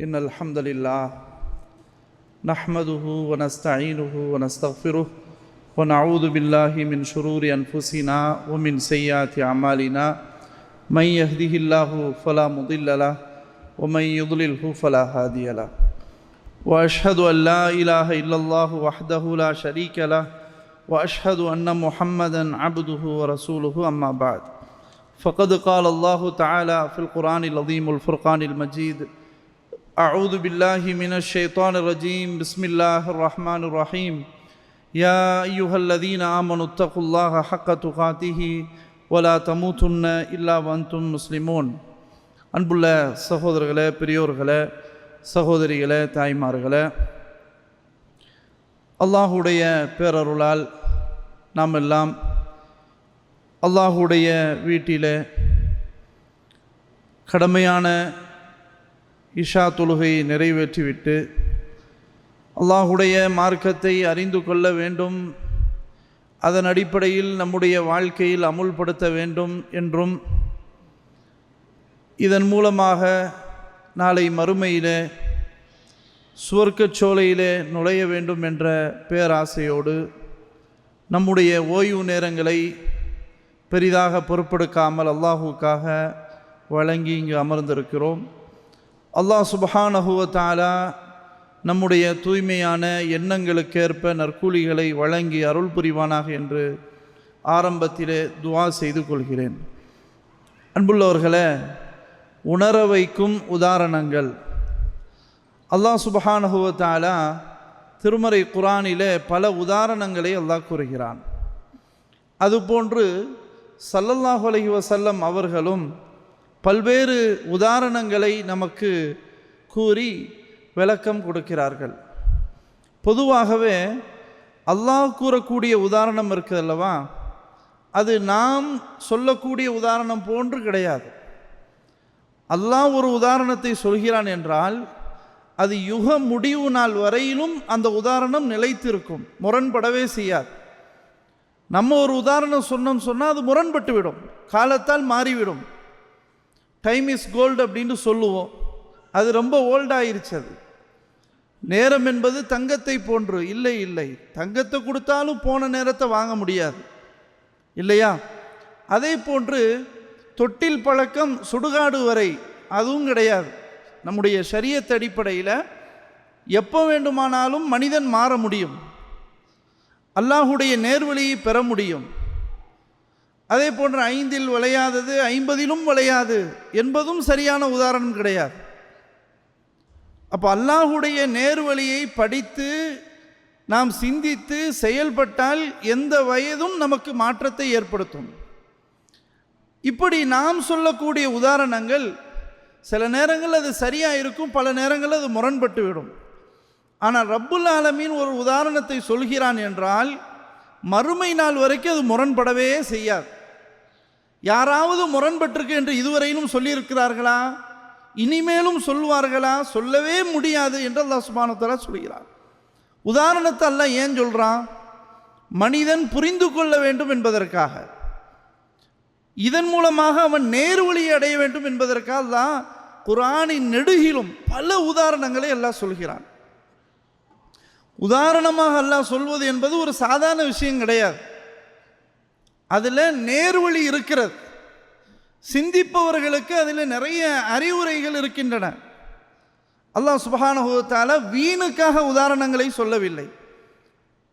إن الحمد لله نحمده ونستعينه ونستغفره ونعوذ بالله من شرور أنفسنا ومن سيئات أعمالنا. من يهده الله فلا مضل له ومن يضلله فلا هادي له. وأشهد أن لا إله إلا الله وحده لا شريك له وأشهد أن محمدا عبده ورسوله أما بعد. فقد قال الله تعالى في القرآن العظيم الفرقان المجيد اعوذ بالله من الشيطان الرجيم بسم الله الرحمن الرحيم يا ايها الذين امنوا اتقوا الله حق تقاته ولا تموتن الا وانتم مسلمون அன்புள்ள சகோதரர்களே பெரியோர்களே சகோதரிகளே தாய்மார்களே அல்லாஹுடைய பேரருளால் நாம் எல்லாம் அல்லாஹுடைய வீட்டிலே கடமையான இஷா தொழுகையை நிறைவேற்றிவிட்டு அல்லாஹுடைய மார்க்கத்தை அறிந்து கொள்ள வேண்டும். அதன் அடிப்படையில் நம்முடைய வாழ்க்கையில் அமுல்படுத்த வேண்டும் என்றும் இதன் மூலமாக நாளை மறுமையிலே சுவர்க்கச் சோலையிலே நுழைய வேண்டும் என்ற பேராசையோடு நம்முடைய ஓய்வு நேரங்களை பெரிதாக பொறுப்பெடுக்காமல் அல்லாஹுக்காக வழங்கி இங்கு அமர்ந்திருக்கிறோம். அல்லாஹ் சுபஹானஹுவத்தாலா நம்முடைய தூய்மையான எண்ணங்களுக்கேற்ப நற்கூலிகளை வழங்கி அருள் புரிவானாக என்று ஆரம்பத்திலே துவா செய்து கொள்கிறேன். அன்புள்ளவர்களே உணர வைக்கும் உதாரணங்கள். அல்லாஹ் சுபஹானஹுவத்தாலா திருமறை குரானிலே பல உதாரணங்களை அல்லாஹ் கூறுகிறான். அதுபோன்று சல்லல்லாஹு அலைஹி வசல்லம் அவர்களும் பல்வேறு உதாரணங்களை நமக்கு கூறி விளக்கம் கொடுக்கிறார்கள். பொதுவாகவே அல்லாஹ் கூறக்கூடிய உதாரணம் இருக்குது அல்லவா? அது நாம் சொல்லக்கூடிய உதாரணம் போன்று கிடையாது. அல்லாஹ் ஒரு உதாரணத்தை சொல்கிறான் என்றால் அது யுக முடிவு நாள் வரையிலும் அந்த உதாரணம் நிலைத்திருக்கும். முரண்படவே செய்யாது. நம்ம ஒரு உதாரணம் சொன்னோம் சொன்னால் அது முரண்பட்டு விடும் காலத்தால் மாறிவிடும். டைம் இஸ் கோல்டு அப்படின்னு சொல்லுவோம். அது ரொம்ப ஓல்டாயிருச்சு அது. நேரம் என்பது தங்கத்தை போன்று. இல்லை இல்லை. தங்கத்தை கொடுத்தாலும் போன நேரத்தை வாங்க முடியாது. இல்லையா? அதே போன்று தொட்டில் பழக்கம் சுடுகாடு வரை அதுவும் கிடையாது. நம்முடைய சரியத் அடிப்படையில் எப்போ வேண்டுமானாலும் மனிதன் மாற முடியும். அல்லாஹுடைய நேர்வழியை பெற முடியும். அதே போன்று ஐந்தில் விளையாதது ஐம்பதிலும் விளையாது என்பதும் சரியான உதாரணம் கிடையாது. அப்போ அல்லாஹுடைய நேர்வழியை படித்து நாம் சிந்தித்து செயல்பட்டால் எந்த வயதும் நமக்கு மாற்றத்தை ஏற்படுத்தும். இப்படி நாம் சொல்லக்கூடிய உதாரணங்கள் சில நேரங்கள் அது சரியாக இருக்கும் பல நேரங்கள் அது முரண்பட்டு விடும் ஆனால் ரப்புல் ஆலமீன் ஒரு உதாரணத்தை சொல்கிறான் என்றால் மறுமை நாள் வரைக்கும் அது முரண்படவே செய்யாது. யாராவது முரண்பட்டிருக்கு என்று இதுவரையிலும் சொல்லியிருக்கிறார்களா? இனிமேலும் சொல்லுவார்களா? சொல்லவே முடியாது என்று அல்லா சுபானத்தலா சொல்கிறார் உதாரணத்தை அல்ல ஏன் சொல்கிறான் மனிதன் புரிந்து கொள்ள வேண்டும் என்பதற்காக. இதன் மூலமாக அவன் நேர்வழியை அடைய வேண்டும் என்பதற்காக தான் குரானின் நெடுகிலும் பல உதாரணங்களை எல்லாம் சொல்கிறான். உதாரணமாக அல்லாஹ் சொல்வது என்பது ஒரு சாதாரண விஷயம் கிடையாது. அதில் நேர்வழி இருக்கிறது. சிந்திப்பவர்களுக்கு அதில் நிறைய அறிவுரைகள் இருக்கின்றன. அல்லாஹ் சுபஹானுவத்தால வீணுக்காக உதாரணங்களை சொல்லவில்லை.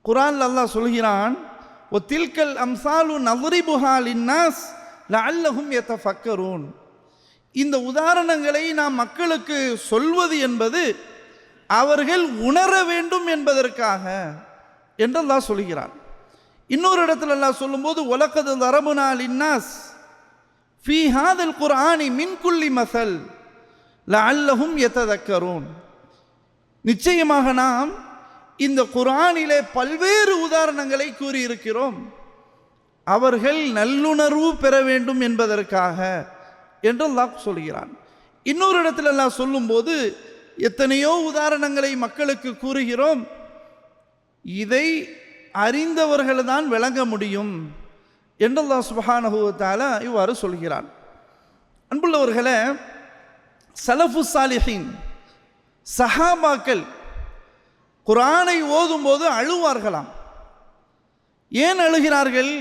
குரான் அல்லாஹ் சொல்கிறான் ஒ தில்கல் அம்சாலு நவரிபுஹால் இன்னாஸ் லல்லஹும் எத்தஃபக்கரூன் இந்த உதாரணங்களை நாம் மக்களுக்கு சொல்வது என்பது அவர்கள் உணர வேண்டும் என்பதற்காக என்று அல்லாஹ் சொல்கிறான் இன்னொரு இடத்துல அல்லாஹ் சொல்லும்போது உலகது தரபுனால் இன்னாஸ் ஃபி ஹாதல் குர்ஆனி மின்குல்லி மசல் அல்லஹும் எத்ததக்கரூன் நிச்சயமாக நாம் இந்த குரானிலே பல்வேறு உதாரணங்களை கூறியிருக்கிறோம். அவர்கள் நல்லுணர்வு பெற வேண்டும் என்பதற்காக என்று அல்லாஹ் சொல்கிறான் இன்னொரு இடத்துல எல்லாம் சொல்லும்போது எத்தனையோ உதாரணங்களை மக்களுக்கு கூறுகிறோம். இதை அறிந்தவர்கள் தான் விளங்க முடியும் என்றல்லா அல்லாஹ் இவ்வாறு சொல்கிறான். அன்புள்ளவர்களே சலஃபு சாலிஹின் சஹாபாக்கள் குரானை ஓதும்போது அழுவார்களாம். ஏன் அழுகிறார்கள்?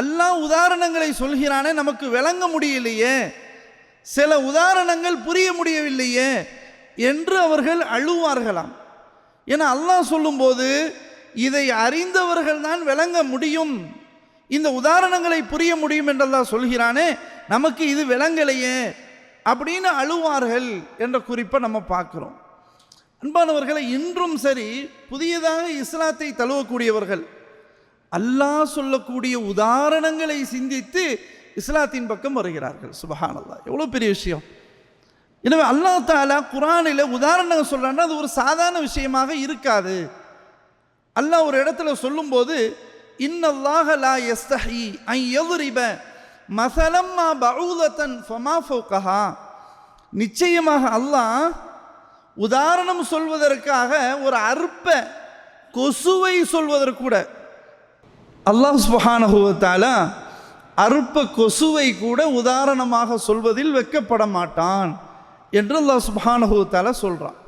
அல்லாஹ் உதாரணங்களை சொல்கிறானே நமக்கு விளங்க முடியலையே. சில உதாரணங்கள் புரிய முடியவில்லையே. என்று அவர்கள் அழுவார்களாம். ஏன்னா அல்லாஹ் சொல்லும்போது இதை அறிந்தவர்கள் தான் விளங்க முடியும். இந்த உதாரணங்களை புரிய முடியும் என்றெல்லாம் சொல்கிறானே நமக்கு இது விளங்கலையே அப்படின்னு அழுவார்கள் என்ற குறிப்பை நம்ம பார்க்குறோம். அன்பானவர்களை இன்றும் சரி புதியதாக இஸ்லாத்தை தழுவக்கூடியவர்கள் அல்லாஹ் சொல்லக்கூடிய உதாரணங்களை சிந்தித்து இஸ்லாத்தின் பக்கம் வருகிறார்கள். சுபஹானல்லா எவ்வளோ பெரிய விஷயம். எனவே அல்லாஹ் தாலா குரானில் உதாரணம் சொல்கிறான்னா அது ஒரு சாதாரண விஷயமாக இருக்காது. அல்லாஹ் ஒரு இடத்துல சொல்லும்போது இன்னல்லாக லா எஸ்தஹி ஐ யதுரிப மசலம்மா பவுலத்தன் ஃபமா ஃபௌகஹா. நிச்சயமாக அல்லாஹ் உதாரணம் சொல்வதற்காக ஒரு அற்ப கொசுவை சொல்வதற்கு கூட அல்லாஹ் சுபஹானஹுவத்தால அற்ப கொசுவை கூட உதாரணமாக சொல்வதில் வெக்கப்பட மாட்டான். என்று அல்லாஹ் சுபஹானஹுவத்தால சொல்கிறான்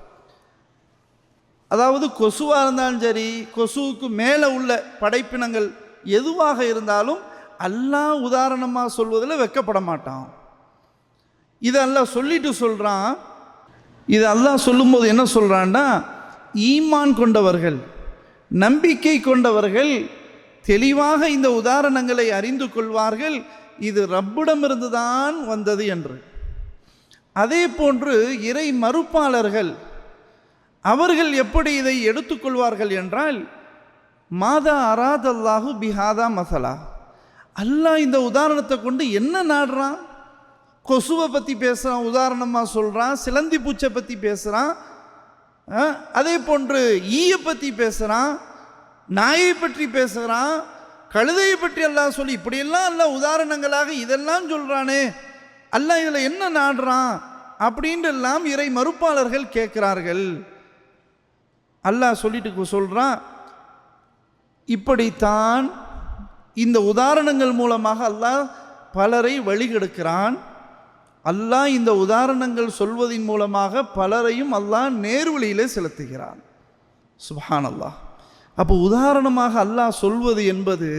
அதாவது கொசுவாக இருந்தாலும் சரி கொசுவுக்கு மேலே உள்ள படைப்பினங்கள் எதுவாக இருந்தாலும் அல்லாஹ் உதாரணமாக சொல்வதில் வெக்கப்பட மாட்டான். இதை அல்லாஹ் சொல்லிட்டு சொல்கிறான் இது அல்லாஹ் சொல்லும்போது என்ன சொல்கிறான்னா ஈமான் கொண்டவர்கள் நம்பிக்கை கொண்டவர்கள் தெளிவாக இந்த உதாரணங்களை அறிந்து கொள்வார்கள். இது ரப்பிடமிருந்து தான் வந்தது என்று. அதே போன்று இறை மறுப்பாளர்கள் அவர்கள் எப்படி இதை எடுத்துக்கொள்வார்கள் என்றால் மாதா அராதல்லாஹு பிஹாதா மசலா. அல்லாஹ் இந்த உதாரணத்தை கொண்டு என்ன நாடுறான் கொசுவை பற்றி பேசுகிறான் உதாரணமாக சொல்கிறான் சிலந்தி பூச்சை பற்றி பேசுகிறான் அதே போன்று ஈயை பற்றி பேசுகிறான் நாயை பற்றி பேசுகிறான் கழுதையை பற்றி எல்லாம் சொல்லி இப்படியெல்லாம் எல்லாம் உதாரணங்களாக இதெல்லாம் சொல்கிறானே அல்ல இதில் என்ன நாடுறான்? அப்படின்றெல்லாம் இறை மறுப்பாளர்கள் கேட்கிறார்கள். அல்லாஹ் சொல்லிட்டு சொல்கிறான் இப்படித்தான் இந்த உதாரணங்கள் மூலமாக அல்லாஹ் பலரை வழிகெடுக்கிறான். அல்லாஹ் இந்த உதாரணங்கள் சொல்வதின் மூலமாக பலரையும் அல்லாஹ் நேர்வழியிலே செலுத்துகிறான். சுபான் அல்லாஹ் அப்போ உதாரணமாக அல்லாஹ் சொல்வது என்பது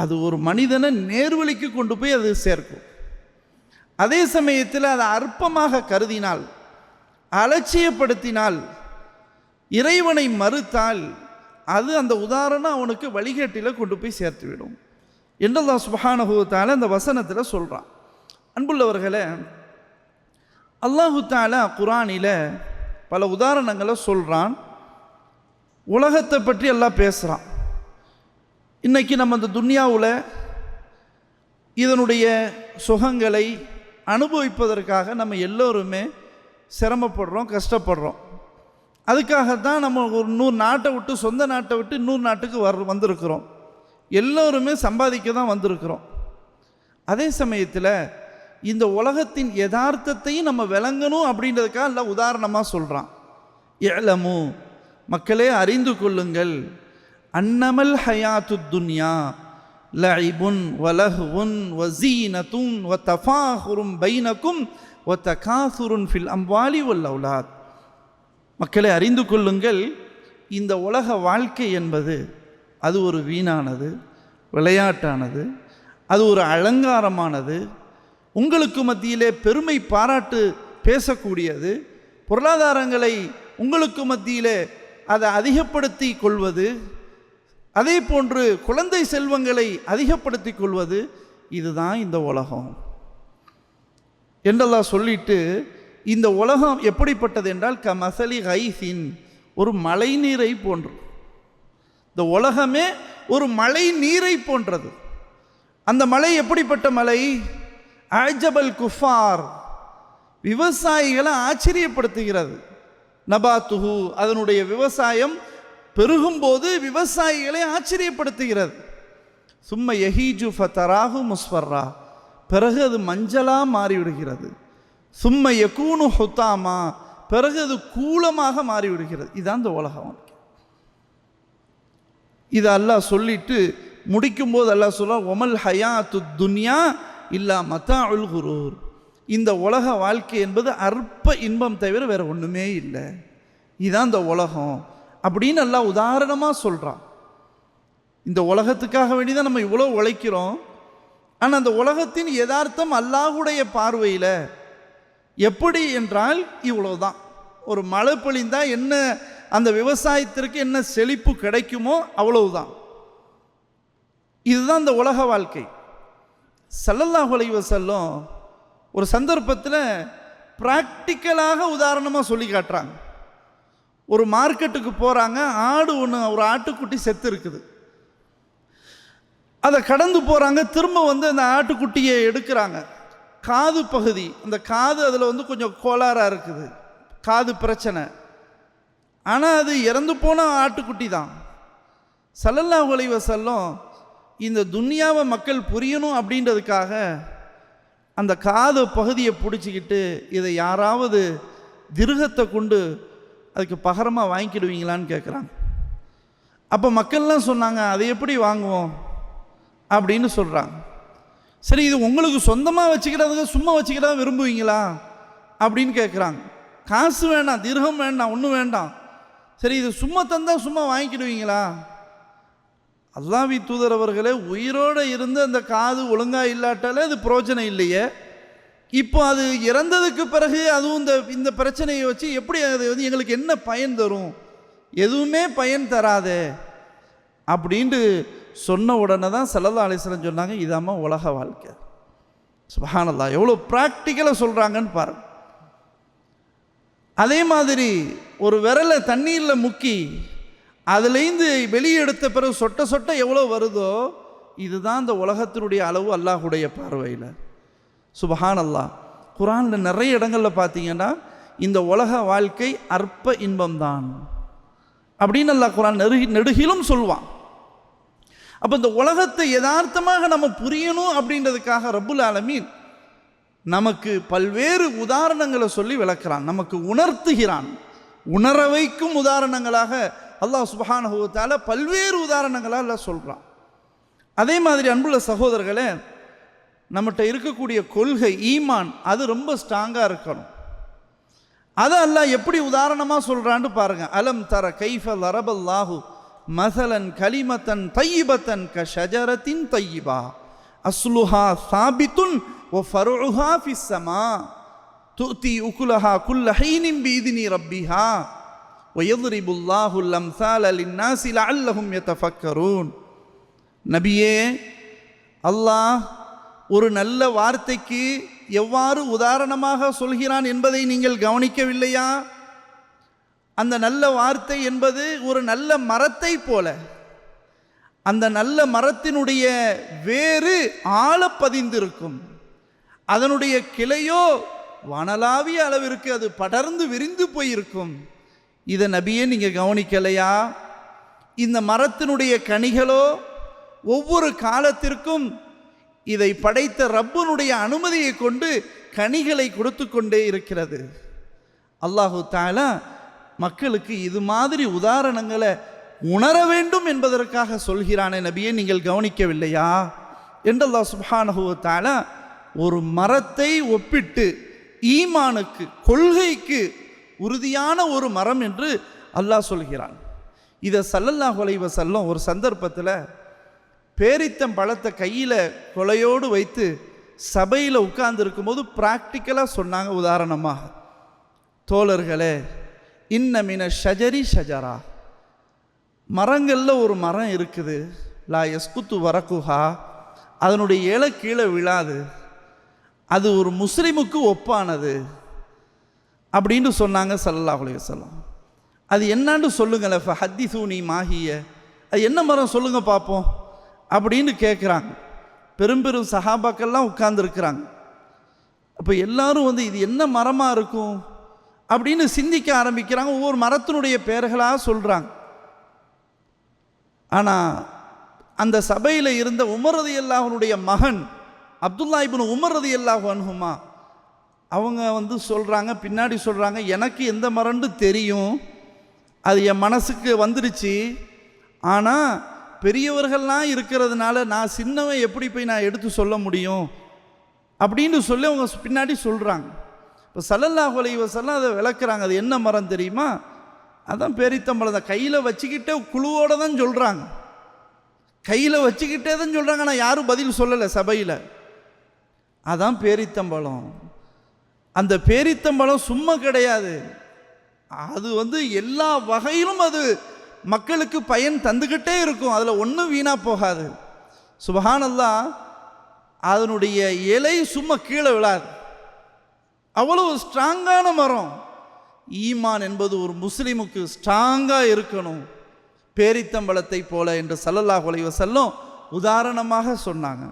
அது ஒரு மனிதனை நேர்வழிக்கு கொண்டு போய் அது சேர்க்கும். அதே சமயத்தில் அதை அற்பமாக கருதினால் அலட்சியப்படுத்தினால் இறைவனை மறுத்தால் அது அந்த உதாரணம் அவனுக்கு வழிகேட்டில் கொண்டு போய் சேர்த்துவிடும் என்றெல்லாம் சுபஹானுபவத்தால் அந்த வசனத்தில் சொல்கிறான் அன்புள்ளவர்களே அல்லாஹு தாலா குரானில் பல உதாரணங்களை சொல்கிறான் உலகத்தை பற்றி எல்லாம் பேசுகிறான் இன்றைக்கி நம்ம இந்த துன்யாவில் இதனுடைய சுகங்களை அனுபவிப்பதற்காக நம்ம எல்லோருமே சிரமப்படுறோம் கஷ்டப்படுறோம். அதுக்காகத்தான் நம்ம ஒரு நூறு நாட்டை விட்டு சொந்த நாட்டை விட்டு நூறு நாட்டுக்கு வர் வந்திருக்கிறோம். எல்லோருமே சம்பாதிக்க தான் வந்திருக்கிறோம். அதே சமயத்தில் இந்த உலகத்தின் யதார்த்தத்தையும் நம்ம விளங்கணும் அப்படின்றதுக்காக இல்லை உதாரணமாக சொல்கிறான் ஏலமு மக்களே அறிந்து கொள்ளுங்கள். அன்னமல் ஹயாத்து துன்யா லஐபுன் வலஹுன் வசீனத்தும் வ தஃபாஹுரும் பைனக்கும் வ தகாசுருன் ஃபில் அம்வாலி வல் அவுலாத். மக்களை அறிந்து கொள்ளுங்கள் இந்த உலக வாழ்க்கை என்பது அது ஒரு வீணானது விளையாட்டானது அது ஒரு அலங்காரமானது உங்களுக்கு மத்தியிலே பெருமை பாராட்டு பேசக்கூடியது பொருளாதாரங்களை உங்களுக்கு மத்தியிலே அதை அதிகப்படுத்தி கொள்வது அதே போன்று குழந்தை செல்வங்களை அதிகப்படுத்தி கொள்வது இதுதான் இந்த உலகம். என்றெல்லாம் சொல்லிட்டு இந்த உலகம் எப்படிப்பட்டது என்றால் க மசலி ஹைசின் ஒரு மழை நீரை போன்று. இந்த உலகமே ஒரு மழை நீரை போன்றது. அந்த மலை எப்படிப்பட்ட மலை? ஆஜபல் குஃபார். விவசாயிகளை ஆச்சரியப்படுத்துகிறது. நபாத்துஹு அதனுடைய விவசாயம் பெருகும்போது விவசாயிகளை ஆச்சரியப்படுத்துகிறது. சும்மா எஹீஜு ஃபத்தராகு முஸ்வர்ரா பிறகு அது மஞ்சளாக மாறிவிடுகிறது. சும்மா எகூனு ஹுத்தாமா. பிறகு அது கூலமாக மாறிவிடுகிறது. இதுதான் இந்த உலகம் இதை அல்லாஹ் சொல்லிட்டு முடிக்கும்போது அல்லாஹ் சொல்ல ஒமல் ஹயாத்து துன்யா இல்லா மத்தா அல் குரூர். இந்த உலக வாழ்க்கை என்பது அற்ப இன்பம் தவிர வேறு ஒன்றுமே இல்லை. இதுதான் இந்த உலகம். அப்படின்னு எல்லாம் உதாரணமாக சொல்கிறான் இந்த உலகத்துக்காக வேண்டி தான் நம்ம இவ்வளோ உழைக்கிறோம். ஆனால் அந்த உலகத்தின் யதார்த்தம் அல்லாஹுடைய பார்வையில் எப்படி என்றால் இவ்வளவுதான். ஒரு மழை பொழிந்தால் என்ன அந்த விவசாயத்திற்கு என்ன செழிப்பு கிடைக்குமோ அவ்வளவுதான். இதுதான் இந்த உலக வாழ்க்கை. சல்லல்லாஹ் உழைவ செல்லும் ஒரு சந்தர்ப்பத்தில் ப்ராக்டிக்கலாக உதாரணமாக சொல்லி காட்டுறாங்க. ஒரு மார்க்கெட்டுக்கு போகிறாங்க ஆடு ஒன்று ஒரு ஆட்டுக்குட்டி செத்து இருக்குது. அதை கடந்து போகிறாங்க திரும்ப வந்து அந்த ஆட்டுக்குட்டியை எடுக்கிறாங்க. காது பகுதி அந்த காது அதில் வந்து கொஞ்சம் கோளாறாக இருக்குது. காது பிரச்சனை. ஆனால் அது இறந்து போன ஆட்டுக்குட்டி தான். சல்லல்லா அலைஹி செல்லும் இந்த துன்யாவை மக்கள் புரியணும் அப்படின்றதுக்காக அந்த காது பகுதியை பிடிச்சிக்கிட்டு இதை யாராவது திருகத்தை கொண்டு அதுக்கு பகரமாக வாங்கிக்கிடுவீங்களான்னு கேட்குறாங்க அப்போ மக்கள்லாம் சொன்னாங்க அதை எப்படி வாங்குவோம்? அப்படின்னு சொல்கிறாங்க சரி இது உங்களுக்கு சொந்தமாக வச்சுக்கிறதுக்கு சும்மா வச்சுக்கிட்டா விரும்புவீங்களா? அப்படின்னு கேட்குறாங்க காசு வேண்டாம் திருகம் வேண்டாம் ஒன்றும் வேண்டாம். சரி இது சும்மா தந்தால் சும்மா வாங்கிக்கிடுவீங்களா? அல்லாவி தூதர் அவர்களே உயிரோடு இருந்து அந்த காது ஒழுங்காக இல்லாட்டாலே அது பிரோஜனம் இல்லையே. இப்போ அது இறந்ததுக்கு பிறகு அதுவும் இந்த இந்த பிரச்சனையை வச்சு எப்படி அது வந்து எங்களுக்கு என்ன பயன் தரும்? எதுவுமே பயன் தராதே. அப்படின்ட்டு சொன்ன உடனே தான் செல்லதா அலிஸ்லம் சொன்னாங்க இதாம்மா உலக வாழ்க்கை. சுபஹானல்லா எவ்வளோ ப்ராக்டிக்கலாக சொல்கிறாங்கன்னு பாருங்க. அதே மாதிரி ஒரு விரலை தண்ணீரில் முக்கி அதுலேருந்து வெளியே எடுத்த பிறகு சொட்ட சொட்ட எவ்வளோ வருதோ இதுதான் இந்த உலகத்தினுடைய அளவு அல்லாஹுடைய பார்வையில். சுபஹான் அல்லாஹ் குரானில் நிறைய இடங்களில் பார்த்தீங்கன்னா இந்த உலக வாழ்க்கை அற்ப இன்பம்தான். அப்படின்னு அல்லா குரான் நெருகி நெடுகிலும் சொல்வான். அப்போ இந்த உலகத்தை யதார்த்தமாக நம்ம புரியணும் அப்படின்றதுக்காக ரப்புல் ஆலமீன் நமக்கு பல்வேறு உதாரணங்களை சொல்லி விளக்குறான். நமக்கு உணர்த்துகிறான். உணர வைக்கும் உதாரணங்களாக அல்லாஹ் சுபஹானஹுவத்தால பல்வேறு உதாரணங்களாக எல்லாம் சொல்கிறான் அதே மாதிரி அன்புள்ள சகோதரர்களே நம்மகிட்ட இருக்கக்கூடிய கொள்கை ஈமான் அது ரொம்ப ஸ்ட்ராங்காக இருக்கணும் அதை அல்லாஹ் எப்படி உதாரணமாக சொல்கிறான்னு பாருங்க அலம் தர கைஃப லரபல்லாஹு மசலன் கலிமத்தன் தையிபத்தன் க ஷஜரத்தின் தையிபா அஸ்லுஹா சாபித்துன் ஒ ஃபருஹா ஃபிஸ்ஸமா துத்தி உகுலஹா குல்ல ஹைனின் பீதினி ரப்பிஹா ويضرب الله الأمثال للناس لعلهم يتفكرون நபியே அல்லாஹ் ஒரு நல்ல வார்த்தைக்கு எவ்வாறு உதாரணமாக சொல்கிறான் என்பதை நீங்கள் கவனிக்கவில்லையா? அந்த நல்ல வார்த்தை என்பது ஒரு நல்ல மரத்தை போல. அந்த நல்ல மரத்தினுடைய வேறு ஆழ பதிந்திருக்கும். அதனுடைய கிளையோ வனலாவிய அளவிற்கு அது படர்ந்து விரிந்து போயிருக்கும். இதை நபியே நீங்கள் கவனிக்கலையா? இந்த மரத்தினுடைய கனிகளோ ஒவ்வொரு காலத்திற்கும் இதை படைத்த ரப்பனுடைய அனுமதியை கொண்டு கனிகளை கொடுத்து கொண்டே இருக்கிறது. அல்லாஹு தாலா மக்களுக்கு இது மாதிரி உதாரணங்களை உணர வேண்டும் என்பதற்காக சொல்கிறானே நபியை நீங்கள் கவனிக்கவில்லையா? என்றல்லா அல்லாஹ் தாலா ஒரு மரத்தை ஒப்பிட்டு ஈமானுக்கு கொள்கைக்கு உறுதியான ஒரு மரம் என்று அல்லாஹ் சொல்கிறான். இதை சல்லல்லாஹ் வலைவ வஸல்லம் ஒரு சந்தர்ப்பத்தில் பேரித்தம் பழத்தை கையில் கொலையோடு வைத்து சபையில் உட்கார்ந்துருக்கும் போது ப்ராக்டிக்கலாக சொன்னாங்க உதாரணமாக தோழர்களே இன்னமின ஷஜரி ஷஜரா. மரங்களில் ஒரு மரம் இருக்குது. லா எஸ்குத்து வரக்குஹா அதனுடைய இலை கீழே விழாது. அது ஒரு முஸ்லீமுக்கு ஒப்பானது. அப்படின்னு சொன்னாங்க சல்லா அலைஹி அது என்னான்னு சொல்லுங்களேன். ஃப ஹத்தி சூனி மாஹிய. அது என்ன மரம் சொல்லுங்கள் பார்ப்போம் அப்படின்னு கேட்குறாங்க பெரும் பெரும் சஹாபாக்கள்லாம் உட்கார்ந்துருக்குறாங்க. அப்போ எல்லாரும் வந்து இது என்ன மரமாக இருக்கும்? அப்படின்னு சிந்திக்க ஆரம்பிக்கிறாங்க. ஒவ்வொரு மரத்தினுடைய பெயர்களாக சொல்கிறாங்க ஆனால் அந்த சபையில் இருந்த உமரது அல்லாஹனுடைய மகன் அப்துல்லா இபின் உமரது அல்லாஹ் அனுகுமா அவங்க வந்து சொல்கிறாங்க பின்னாடி சொல்கிறாங்க எனக்கு எந்த மரம்னு தெரியும். அது என் மனசுக்கு வந்துடுச்சு. ஆனால் பெரியவர்கள்லாம் இருக்கிறதுனால நான் சின்னவன் எப்படி போய் நான் எடுத்து சொல்ல முடியும்? அப்படின்னு சொல்லி அவங்க பின்னாடி சொல்கிறாங்க இப்போ சல்லல்லாஹு அலைஹி அதை விளக்குறாங்க. அது என்ன மரம் தெரியுமா? அதான் பேரித்தம்பழம் தான் கையில் வச்சுக்கிட்டே குழுவோட தான் சொல்கிறாங்க கையில் வச்சுக்கிட்டே தான் சொல்கிறாங்க ஆனால் யாரும் பதில் சொல்லலை சபையில். அதான் பேரித்தம்பழம் அந்த பேரித்தம்பழம் சும்மா கிடையாது. அது வந்து எல்லா வகையிலும் அது மக்களுக்கு பயன் தந்துக்கிட்டே இருக்கும். அதில் ஒன்றும் வீணாக போகாது. சுபஹானல்லா அதனுடைய இலை சும்மா கீழே விழாது. அவ்வளவு ஸ்ட்ராங்கான மரம். ஈமான் என்பது ஒரு முஸ்லீமுக்கு ஸ்ட்ராங்காக இருக்கணும். பேரித்தம்பளத்தை போல என்று சல்லல்லா குலைவ செல்லும் உதாரணமாக சொன்னாங்க.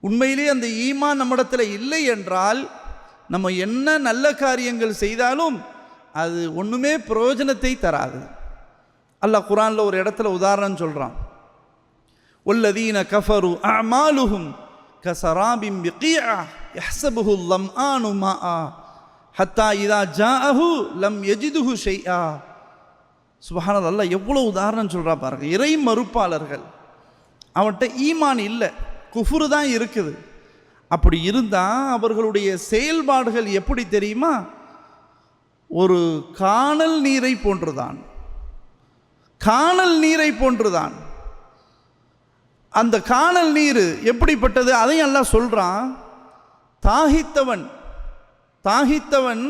உண்மையிலே அந்த ஈமான் நம்மிடத்தில் இல்லை என்றால் நம்ம என்ன நல்ல காரியங்கள் செய்தாலும் அது ஒன்றுமே பிரயோஜனத்தை தராது. அல்லாஹ் குரானில் ஒரு இடத்துல உதாரணம் சொல்கிறான் உள்ளதீன கஃபரு அமாலுஹும் கசராபிம் பிகியா யஹ்சபுஹு லம் ஆனு ஆ ஹத்தா இதா ஜாஹு லம் எஜிதுஹு ஷெய்யா சுபஹானது அல்ல எவ்வளோ உதாரணம் சொல்கிறா பாருங்கள் இறை மறுப்பாளர்கள் அவன்கிட்ட ஈமான் இல்லை குஃபுரு தான் இருக்குது. அப்படி இருந்தால் அவர்களுடைய செயல்பாடுகள் எப்படி தெரியுமா? ஒரு காணல் நீரை போன்றுதான். காணல் நீரை போன்றுதான். அந்த காணல் நீர் எப்படிப்பட்டது? அதையும் எல்லாம் சொல்கிறான் தாகித்தவன் தாகித்தவன்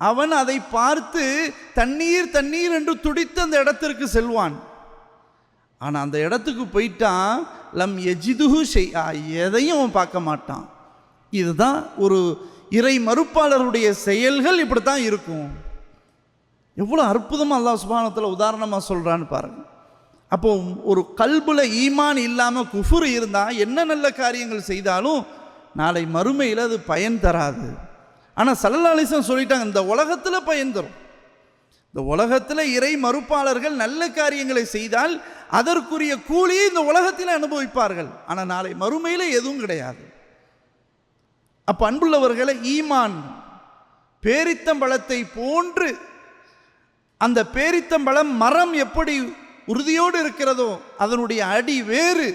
அவன் அதை பார்த்து தண்ணீர் தண்ணீர் என்று துடித்து அந்த இடத்திற்கு செல்வான். ஆனால் அந்த இடத்துக்கு போயிட்டான் லம் எஜிதுகு செய்யா எதையும் அவன் பார்க்க மாட்டான். இதுதான் ஒரு இறை மறுப்பாளருடைய செயல்கள் இப்படி தான் இருக்கும். எவ்வளோ அற்புதமாக அல்லா சுபானத்தில் உதாரணமாக சொல்கிறான்னு பாருங்கள் அப்போ ஒரு கல்புல ஈமான் இல்லாமல் குஃபுர் இருந்தால் என்ன நல்ல காரியங்கள் செய்தாலும் நாளை மறுமையில் அது பயன் தராது. ஆனால் சல்லல்லாலிசம் சொல்லிட்டாங்க இந்த உலகத்தில் பயன் தரும். இந்த உலகத்தில் இறை மறுப்பாளர்கள் நல்ல காரியங்களை செய்தால் அதற்குரிய கூலியை இந்த உலகத்தில் அனுபவிப்பார்கள். ஆனால் நாளை மறுமையில் எதுவும் கிடையாது. அப்போ அன்புள்ளவர்களை ஈமான் பேரித்தம்பழத்தை போன்று அந்த பேரித்தம்பழம் மரம் எப்படி உறுதியோடு இருக்கிறதோ அதனுடைய அடி வேறு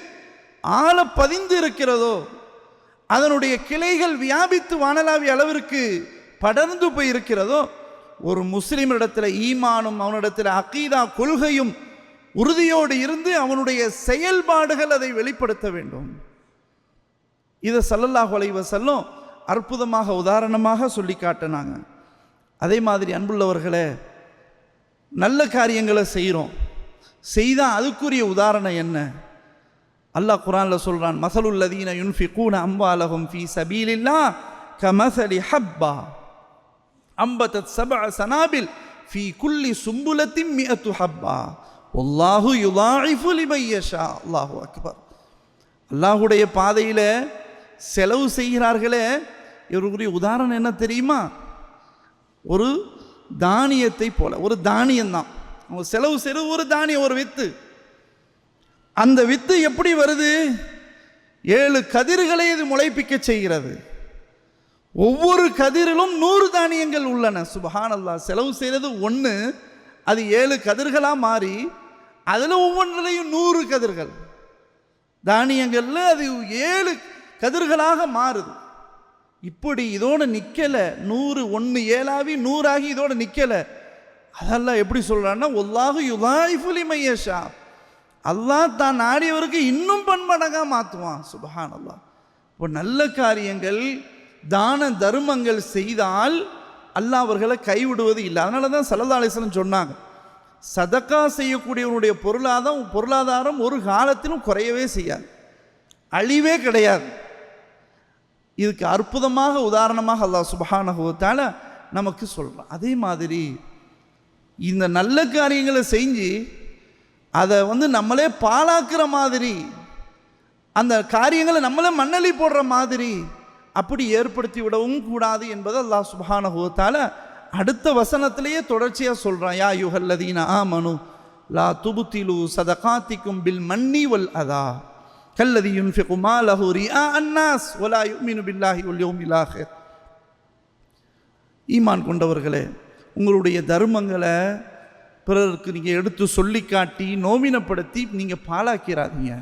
ஆழ பதிந்து இருக்கிறதோ அதனுடைய கிளைகள் வியாபித்து வானலாவிய அளவிற்கு படர்ந்து போய் இருக்கிறதோ ஒரு முஸ்லிமிடத்தில் ஈமானும் அவனிடத்தில் அகீதா கொள்கையும் உறுதியோடு இருந்து அவனுடைய செயல்பாடுகள் அதை வெளிப்படுத்த வேண்டும். இதை சல்லல்லாஹ் அலைஹி செல்லும் அற்புதமாக உதாரணமாக சொல்லி காட்டினாங்க. அதே மாதிரி அன்புள்ளவர்களே நல்ல காரியங்களை செய்கிறோம் செய்தால் அதுக்குரிய உதாரணம் என்ன? அல்லாஹ் குரானில் சொல்கிறான் மசலுல்லதீன யுன்ஃபிகூன அம்பாலஹும் ஃபி சபீலில்லா கமசலி ஹப்பா அம்பதத் சபா சனாபில் ஃபி குல்லி சும்புலத்தின் மியத்து ஹப்பா. ஒல்லாஹு யுலாயிஃபு லிமையஷா அல்லாஹு அக்பர். அல்லாஹுடைய பாதையில் செலவு செய்கிறார்களே. இவருக்குரிய உதாரணம் என்ன தெரியுமா? ஒரு தானியத்தை போல ஒரு தானியம்தான். அவங்க செலவு செய்கிற ஒரு தானியம் ஒரு வித்து. அந்த வித்து எப்படி வருது? ஏழு கதிர்களை இது முளைப்பிக்க செய்கிறது. ஒவ்வொரு கதிரிலும் நூறு தானியங்கள் உள்ளன. சுபஹானல்லா செலவு செய்கிறது ஒன்று அது ஏழு கதிர்களாக மாறி அதில் ஒவ்வொன்றிலையும் நூறு கதிர்கள். தானியங்களில் அது ஏழு கதிர்களாக மாறுது. இப்படி இதோடு நிற்கலை நூறு ஒன்று ஏழாவி நூறாகி இதோடு நிற்கலை அதெல்லாம் எப்படி சொல்கிறான்னா ஒல்லாஹு யுதாயிஃபுலி மையஷா அல்லாஹ் தான் நாடியவருக்கு இன்னும் பன்மடங்காக மாற்றுவான் சுபஹான் அல்லாஹ் இப்போ நல்ல காரியங்கள் தான தர்மங்கள் செய்தால் அல்லாஹ் அவர்களை கைவிடுவது இல்லை. அதனால தான் சலதாலேசனம் சொன்னாங்க. சதக்கா செய்யக்கூடியவனுடைய பொருளாதாரம் பொருளாதாரம் ஒரு காலத்திலும் குறையவே செய்யாது. அழிவே கிடையாது. இதுக்கு அற்புதமாக உதாரணமாக அல்லாஹ் சுபஹானஹுவத்தால நமக்கு சொல்கிறான் அதே மாதிரி இந்த நல்ல காரியங்களை செஞ்சு அதை வந்து நம்மளே பாழாக்குற மாதிரி அந்த காரியங்களை நம்மளே மண்ணலி போடுற மாதிரி அப்படி ஏற்படுத்தி விடவும் கூடாது என்பது அல்லாஹ் சுபஹானஹுவத்தால அடுத்த வசனத்திலேயே தொடர்ச்சியாக சொல்கிறான் யா யுகல்லதீன ஆ மனு லா துபுத்திலு சதகாத்திக்கும் பில் மன்னி வல் அதா. கல்லதி யுன்ஃபிகு மாலஹு ரிஆ அன்னாஸ் ஒலா யுமினு பில்லாஹி வல் யௌமில் ஆஹிர் ஈமான் கொண்டவர்களே உங்களுடைய தர்மங்களை பிறருக்கு நீங்கள் எடுத்து சொல்லி காட்டி நோமினப்படுத்தி நீங்கள் பாழாக்கிறாதீங்க.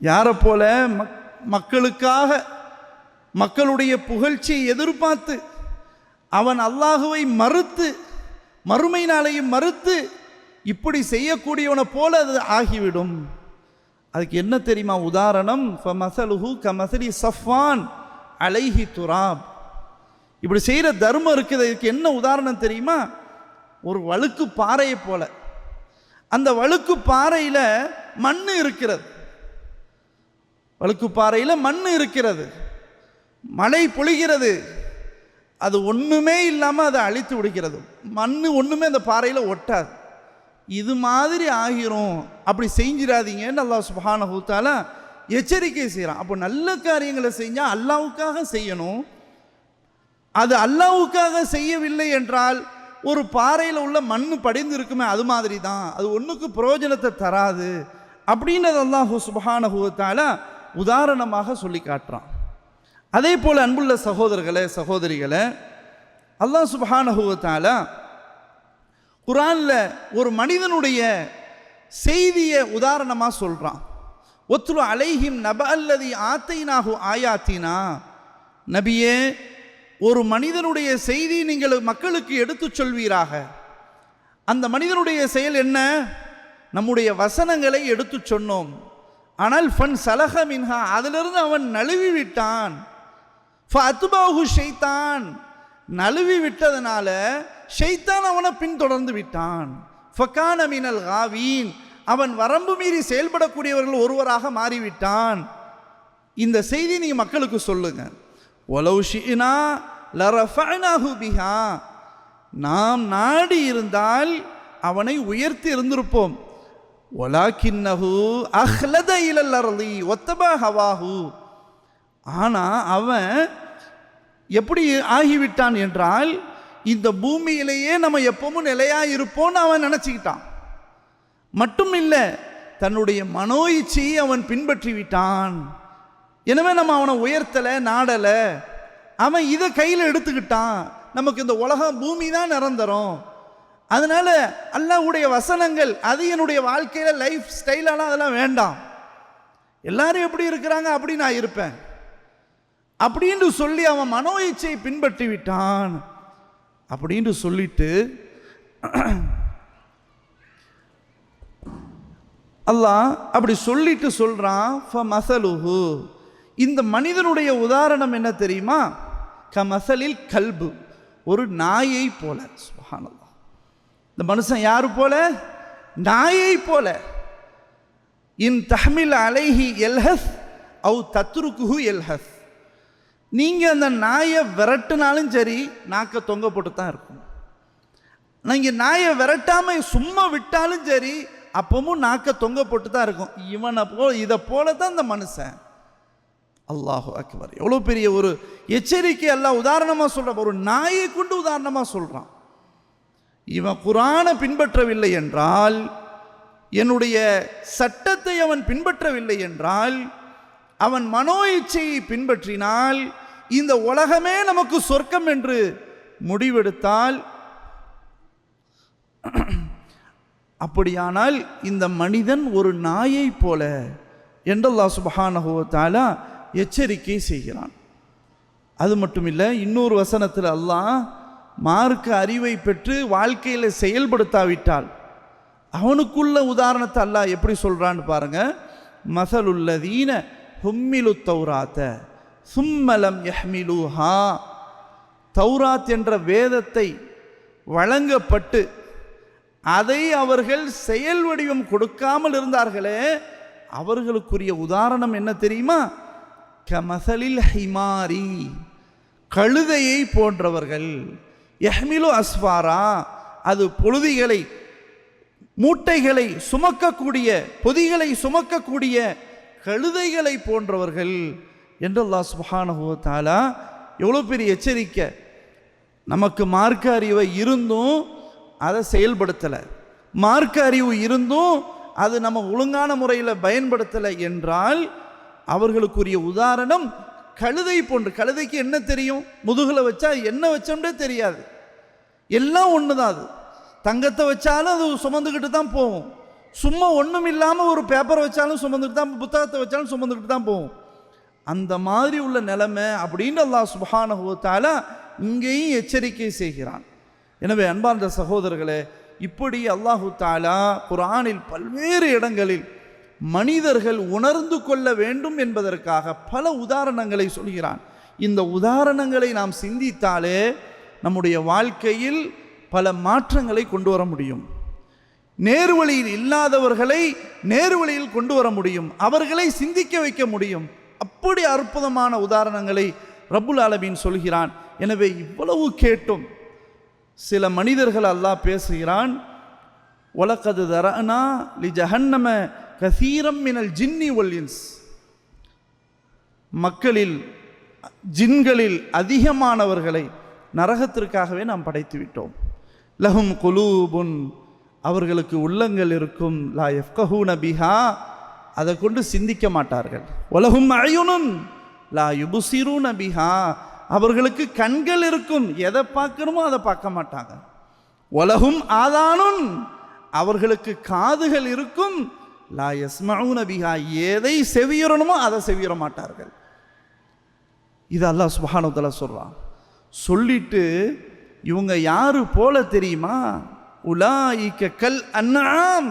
யாரை போல மக் மக்களுக்காக மக்களுடைய புகழ்ச்சியை எதிர்பார்த்து அவன் அல்லாஹுவை மறுத்து மறுமை நாளையும் மறுத்து இப்படி செய்யக்கூடியவனை போல அது ஆகிவிடும். அதுக்கு என்ன தெரியுமா உதாரணம்? ஃப மசலுஹு க மசலி சஃபான் அலைஹி துராப். இப்படி செய்கிற தர்மம் இருக்குது. இதுக்கு என்ன உதாரணம் தெரியுமா? ஒரு வழுக்கு பாறையை போல. அந்த வழுக்கு பாறையில் மண் இருக்கிறது. வழுக்கு பாறையில் மண் இருக்கிறது. மழை பொழிகிறது. அது ஒன்றுமே இல்லாமல் அதை அழித்து விடுகிறது. மண் ஒன்றுமே அந்த பாறையில் ஒட்டாது. இது மாதிரி ஆகிரும் அப்படி செஞ்சிடாதீங்கன்னு அல்லாஹ் சுபஹானஹு எச்சரிக்கை செய்கிறான் அப்போ நல்ல காரியங்களை செஞ்சால் அல்லாவுக்காக செய்யணும். அது அல்லாவுக்காக செய்யவில்லை என்றால் ஒரு பாறையில் உள்ள மண் படிந்து இருக்குமே அது மாதிரி தான் அது ஒன்றுக்கு பிரயோஜனத்தை தராது அப்படின்னது அல்லாஹு சுபஹானஹுவத்தால உதாரணமாக சொல்லி காட்டுறான். அதே போல் அன்புள்ள சகோதரர்களே சகோதரிகளை அல்லாஹ் சுபஹானஹுவத்தால குரானில் ஒரு மனிதனுடைய செய்தியை உதாரணமாக சொல்கிறான் ஒத்துரு அலைஹிம் நப அல்லது ஆத்தைனாகு ஆயாத்தினா. நபியே ஒரு மனிதனுடைய செய்தி நீங்கள் மக்களுக்கு எடுத்துச் சொல்வீராக. அந்த மனிதனுடைய செயல் என்ன? நம்முடைய வசனங்களை எடுத்துச் சொன்னோம். ஆனால் ஃபன் சலக மின்ஹா அதிலிருந்து அவன் நழுவி விட்டான் ஃப அத்துபாஹு ஷைத்தான். நழுவி விட்டதனால ஷைத்தான் அவனை பின்தொடர்ந்து விட்டான். ஃபக்கான மினல் ஹாவீன் அவன் வரம்பு மீறி செயல்படக்கூடியவர்கள் ஒருவராக மாறிவிட்டான். இந்த செய்தி நீங்கள் மக்களுக்கு சொல்லுங்க. ஒலவு ஷினா லரஃபனாஹு நாம் நாடி இருந்தால் அவனை உயர்த்தி இருந்திருப்போம். ஒலாக்கின்னஹு அஹ்லத இலல் அர்லி ஒத்தபா ஹவாஹு. ஆனால் அவன் எப்படி ஆகிவிட்டான் என்றால் இந்த பூமியிலேயே நம்ம எப்பவும் நிலையாக இருப்போம்னு அவன் நினச்சிக்கிட்டான். மட்டும் இல்லை தன்னுடைய மனோ இச்சையை அவன் பின்பற்றி விட்டான். எனவே நம்ம அவனை உயர்த்தலை நாடலை அவன் இதை கையில் எடுத்துக்கிட்டான். நமக்கு இந்த உலகம் பூமி தான் நிரந்தரம். அதனால் அல்லாவுடைய வசனங்கள் அது என்னுடைய வாழ்க்கையில் லைஃப் ஸ்டைலெல்லாம் அதெல்லாம் வேண்டாம். எல்லாரும் எப்படி இருக்கிறாங்க? அப்படி நான் இருப்பேன். அப்படின்னு சொல்லி அவன் மனோ இச்சையை பின்பற்றி விட்டான். அப்படின்னு சொல்லிட்டு அல்லாஹ் அப்படி சொல்லிட்டு சொல்கிறான் ஃப மசலுஹு இந்த மனிதனுடைய உதாரணம் என்ன தெரியுமா? க மசலில் கல்பு. ஒரு நாயை போல சுபஹானல்லாஹ். இந்த மனுஷன் யாரு போல? நாயை போல. இன் தஹ்மில் அலைஹி எல்ஹஸ் அவு தத்ருக்குஹு எல்ஹஸ். நீங்கள் அந்த நாயை விரட்டினாலும் சரி நாக்கை தொங்க போட்டு தான் இருக்கும். நீங்கள் நாயை விரட்டாமல் சும்மா விட்டாலும் சரி அப்பவும் நாக்க தொங்க போட்டு தான் இருக்கும். இவனை போ இதை போல தான் இந்த மனுஷன். அல்லாஹு அக்பர். எவ்வளோ பெரிய ஒரு எச்சரிக்கை அல்லாஹ் உதாரணமாக சொல்கிறான் ஒரு நாயை கொண்டு உதாரணமாக சொல்கிறான் இவன் குரானை பின்பற்றவில்லை என்றால் என்னுடைய சட்டத்தை அவன் பின்பற்றவில்லை என்றால் அவன் மனோ இச்சையை பின்பற்றினால் இந்த உலகமே நமக்கு சொர்க்கம் என்று முடிவெடுத்தால் அப்படியானால் இந்த மனிதன் ஒரு நாயை போல என்றல்லா சுபஹானஹுவத்தாலா எச்சரிக்கை செய்கிறான். அது மட்டும் இல்லை இன்னொரு வசனத்தில் அல்லாஹ் மார்க்க அறிவை பெற்று வாழ்க்கையில் செயல்படுத்தாவிட்டால் அவனுக்குள்ள உதாரணத்தை அல்லாஹ் எப்படி சொல்கிறான்னு பாருங்கள் மசலுல்லதீன ஹும்மிலு தௌராத்த. சும்மலம் யஹ்மிலுஹா. தௌராத் என்ற வேதத்தை வழங்கப்பட்டு அதை அவர்கள் செயல் வடிவம் கொடுக்காமல் இருந்தார்களே அவர்களுக்குரிய உதாரணம் என்ன தெரியுமா? கமசலில் ஹிமாரி கழுதையை போன்றவர்கள். எஹ்மிலு அஸ்வாரா அது பொழுதிகளை மூட்டைகளை சுமக்கக்கூடிய பொதிகளை சுமக்கக்கூடிய கழுதைகளை போன்றவர்கள். என்று அல்லாஹ் சுப்ஹானஹு எவ்வளோ பெரிய எச்சரிக்கை. நமக்கு மார்க்க அறிவை இருந்தும் அதை செயல்படுத்தலை. மார்க்க அறிவு இருந்தும் அது நம்ம ஒழுங்கான முறையில் பயன்படுத்தலை என்றால் அவர்களுக்குரிய உதாரணம் கழுதை போன்று. கழுதைக்கு என்ன தெரியும்? முதுகில் வச்சா என்ன வச்சோம்னே தெரியாது. எல்லாம் ஒன்று தான் அது. தங்கத்தை வச்சாலும் அது சுமந்துக்கிட்டு தான் போகும். சும்மா ஒன்றும் இல்லாமல் ஒரு பேப்பரை வச்சாலும் சுமந்துக்கிட்டு தான் புத்தகத்தை வச்சாலும் சுமந்துக்கிட்டு தான் போகும். அந்த மாதிரி உள்ள நிலைமை அப்படின்னு அல்லாஹ் சுப்ஹானஹு இங்கேயும் எச்சரிக்கை செய்கிறான். எனவே அன்பார்ந்த சகோதரர்களே இப்படி அல்லாஹு தாலா குரானில் பல்வேறு இடங்களில் மனிதர்கள் உணர்ந்து கொள்ள வேண்டும் என்பதற்காக பல உதாரணங்களை சொல்கிறான். இந்த உதாரணங்களை நாம் சிந்தித்தாலே நம்முடைய வாழ்க்கையில் பல மாற்றங்களை கொண்டு வர முடியும். நேர்வழியில் இல்லாதவர்களை நேர்வழியில் கொண்டு வர முடியும். அவர்களை சிந்திக்க வைக்க முடியும். அப்படி அற்புதமான உதாரணங்களை ரபுல் ஆலமீன் சொல்கிறான். எனவே இவ்வளவு கேட்டும். சில மனிதர்கள் அல்லாஹ் பேசுகிறான் ஒலக்கது தரனா லி ஜஹன்னம கசீரம் மினல் ஜின்னி ஒல்லின்ஸ் மக்களில் ஜின்களில் அதிகமானவர்களை நரகத்திற்காகவே நாம் படைத்து விட்டோம். லஹும் குலூபுன் அவர்களுக்கு உள்ளங்கள் இருக்கும். லா எஃப்கஹூன நபிஹா அதை கொண்டு சிந்திக்க மாட்டார்கள். உலகும் அயுனுன் லா யுபுசிரு நபிஹா அவர்களுக்கு கண்கள் இருக்கும். எதை பார்க்கணுமோ அதை பார்க்க மாட்டாங்க. உலகும் ஆதானும் அவர்களுக்கு காதுகள் இருக்கும். லா எஸ்மவு நபிஹா எதை செவியிடணுமோ அதை செவியிட மாட்டார்கள். இது அல்லாஹ் சுபானுதலா சொல்கிறான் சொல்லிட்டு இவங்க யாரு போல தெரியுமா? உலாயிக்க கல் அன்னாம்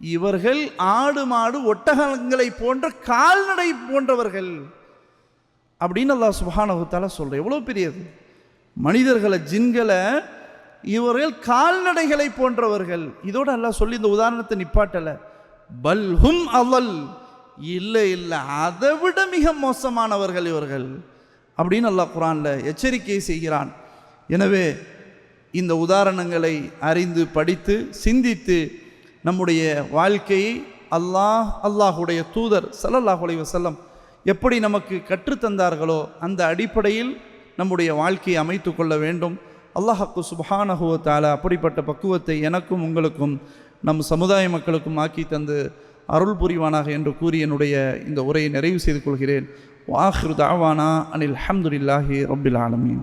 இவர்கள் ஆடு மாடு ஒட்டகங்களை போன்ற கால்நடை போன்றவர்கள். அப்படின்னு அல்லா சுபானகுத்தால சொல்கிறேன் எவ்வளோ பெரியது? மனிதர்களை ஜின்களை இவர்கள் கால்நடைகளை போன்றவர்கள். இதோடு அல்லா சொல்லி இந்த உதாரணத்தை நிப்பாட்டலை. பல்ஹும் அவல். இல்லை இல்லை அதை விட மிக மோசமானவர்கள் இவர்கள். அப்படின்னு அல்லாஹ் குரானில் எச்சரிக்கை செய்கிறான். எனவே இந்த உதாரணங்களை அறிந்து படித்து சிந்தித்து நம்முடைய வாழ்க்கையை அல்லாஹ் அல்லாஹுடைய தூதர் ஸல்லல்லாஹு அலைஹி வஸல்லம் எப்படி நமக்கு கற்றுத்தந்தார்களோ அந்த அடிப்படையில் நம்முடைய வாழ்க்கையை அமைத்து கொள்ள வேண்டும். அல்லாஹக்கு சுபஹானஹுவ அப்படிப்பட்ட பக்குவத்தை எனக்கும் உங்களுக்கும் நம் சமுதாய மக்களுக்கும் ஆக்கி தந்து அருள் புரிவானாக என்று கூறி என்னுடைய இந்த உரையை நிறைவு செய்து கொள்கிறேன். வாஹிரு தாவானா அனில் அஹமதுல்லாஹி ரபில் ஆலமீன்.